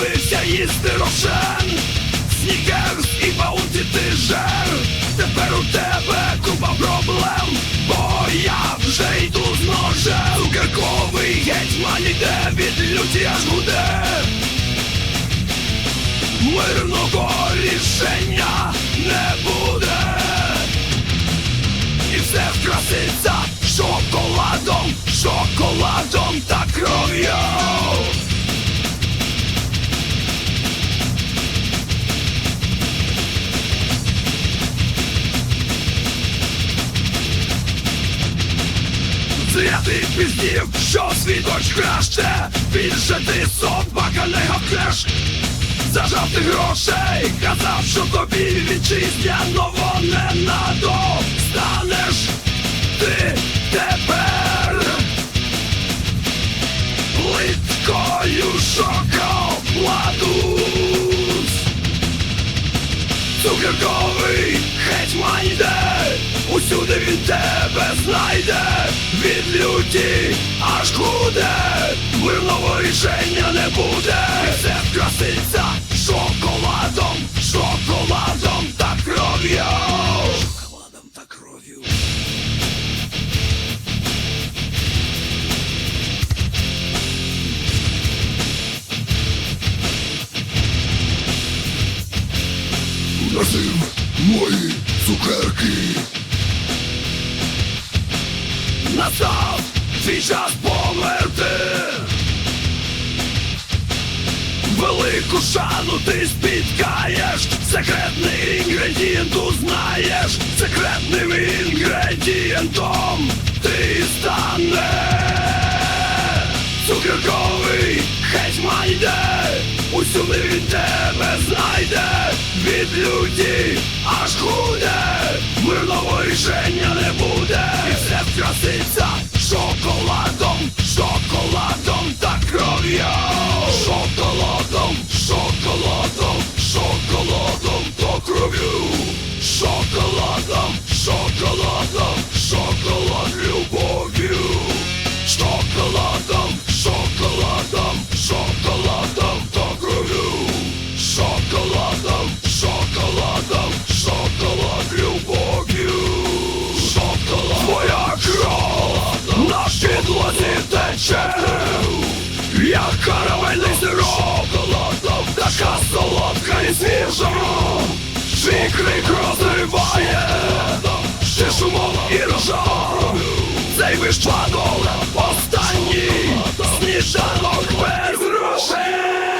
хочеться їсти рошен Снікерс і баунті ти жер Тепер у тебе купа проблем Бо я вже йду з ножем. Цукерковий гетьман іде від люті аж гуде. Мирного рішення не буде. І все вкраситься шоколадом, шоколадом та кров'ю Зря ти піздів, що свій дощ краще? Більше ти собака не гавкнеш. Зажав ти грошей, казав, що тобі вітчизняного не надо Станеш ти тепер Плиткою шоколаду. Цукерковий від аж худе, мирного рішення не буде, все вкраситься шоколадом, шоколадом та кров'ю. Шоколадом та кров'ю. Нажив мої цукерки. Настав твій час померти. Велику шану ти спіткаєш. Секретний інгредієнт узнаєш. Секретним інгредієнтом ти станеш Цукерковий гетьман йде Усюди він тебе знайде. Від люті аж худе Мирного рішення не буде. І все вкраситься Шоколадом, шоколад любов'ю Шоколадом, шоколадом, шоколадом та Шоколадом, шоколадом, шоколад любов'ю Шоколад Твоя кров на підлозі тече. Як карамельний сироп Шоколадом така солодка і свіжа Цей вишпадок останній. Сніжанок без грошей